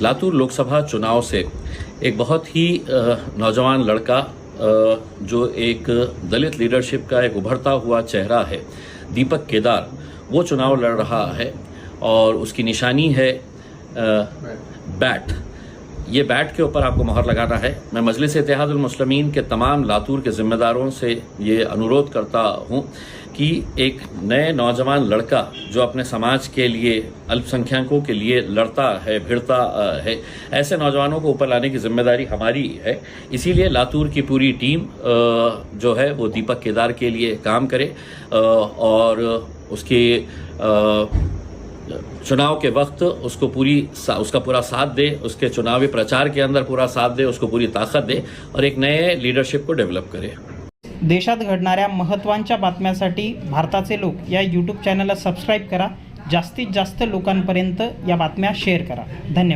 لاتور لوک سبھا چناؤ سے ایک بہت ہی نوجوان لڑکا جو ایک دلت لیڈرشپ کا ایک ابھرتا ہوا چہرہ ہے دیپک کیدار وہ چناؤ لڑ رہا ہے اور اس کی نشانی ہے بیٹ یہ بیٹ کے اوپر آپ کو مہر لگانا ہے۔ میں مجلس اتحاد المسلمین کے تمام لاتور کے ذمہ داروں سے یہ انورود کرتا ہوں کہ ایک نئے نوجوان لڑکا جو اپنے سماج کے لیے الپ سنکھیانکوں کے لیے لڑتا ہے، بھیڑتا ہے، ایسے نوجوانوں کو اوپر لانے کی ذمہ داری ہماری ہے۔ اسی لیے لاتور کی پوری ٹیم جو ہے وہ دیپک کیدار کے لیے کام کرے اور اس کی چناؤ کے وقت اس کو پوری اس کا پورا ساتھ دے، اس کے چناؤی پرچار کے اندر پورا ساتھ دے، اس کو پوری طاقت دے اور ایک نئے لیڈرشپ کو ڈیولپ کرے۔ دیشات گھڑیا مہنچا بات بھارتا سے لوگ یا یوٹیوب چینل سبسکرائب کرا جاستی جاست لوکان پرینت یا لوکاپرت شیئر کرا۔ دھنیہ